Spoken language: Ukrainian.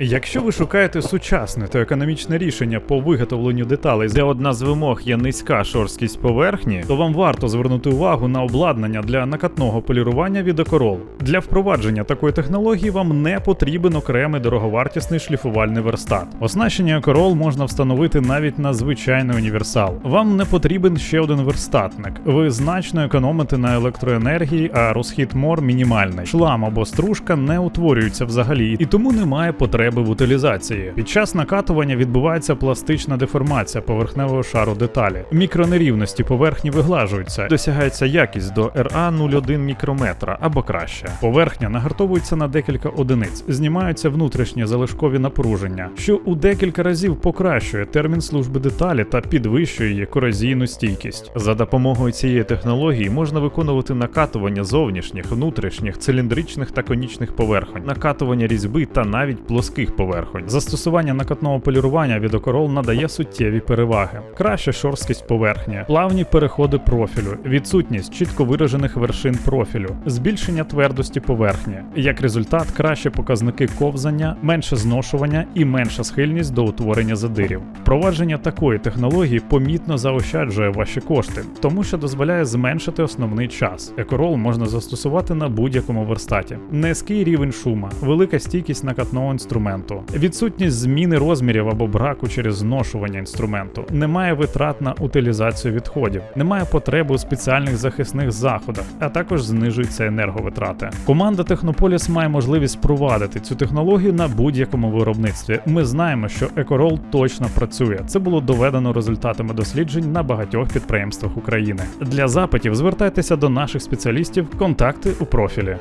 Якщо ви шукаєте сучасне та економічне рішення по виготовленню деталей, де одна з вимог є низька шорсткість поверхні, то вам варто звернути увагу на обладнання для накатного полірування від. Для впровадження такої технології вам не потрібен окремий дороговартісний шліфувальний верстат. Оснащення Ecorol можна встановити навіть на звичайний універсал. Вам не потрібен ще один верстатник. Ви значно економите на електроенергії, а розхід мор мінімальний. Шлам або стружка не утворюються взагалі, і тому немає потреби в утилізації. Під час накатування відбувається пластична деформація поверхневого шару деталі. Мікронерівності поверхні виглажуються, досягається якість до RA 0,1 мікрометра або краще. Поверхня нагартовується на декілька одиниць, знімаються внутрішні залишкові напруження, що у декілька разів покращує термін служби деталі та підвищує її корозійну стійкість. За допомогою цієї технології можна виконувати накатування зовнішніх, внутрішніх, циліндричних та конічних поверхонь, накатування різьби та навіть плоских поверхонь. Застосування накатного полірування від Окорол надає суттєві переваги: краща шорсткість поверхні, плавні переходи профілю, відсутність чітко виражених вершин профілю, збільшення твердості поверхні. Як результат, кращі показники ковзання, менше зношування і менша схильність до утворення задирів. Впровадження такої технології помітно заощаджує ваші кошти, тому що дозволяє зменшити основний час. Екорол можна застосувати на будь-якому верстаті. Низький рівень шума, велика стійкість накатного інструменту, відсутність зміни розмірів або браку через зношування інструменту, немає витрат на утилізацію відходів, немає потреби у спеціальних захисних заходах, а також знижуються енерговитрати. Команда Технополіс має можливість впровадити цю технологію на будь-якому виробництві. Ми знаємо, що Екорол точно працює. Це було доведено результатами досліджень на багатьох підприємствах України. Для запитів звертайтеся до наших спеціалістів, контакти у профілі.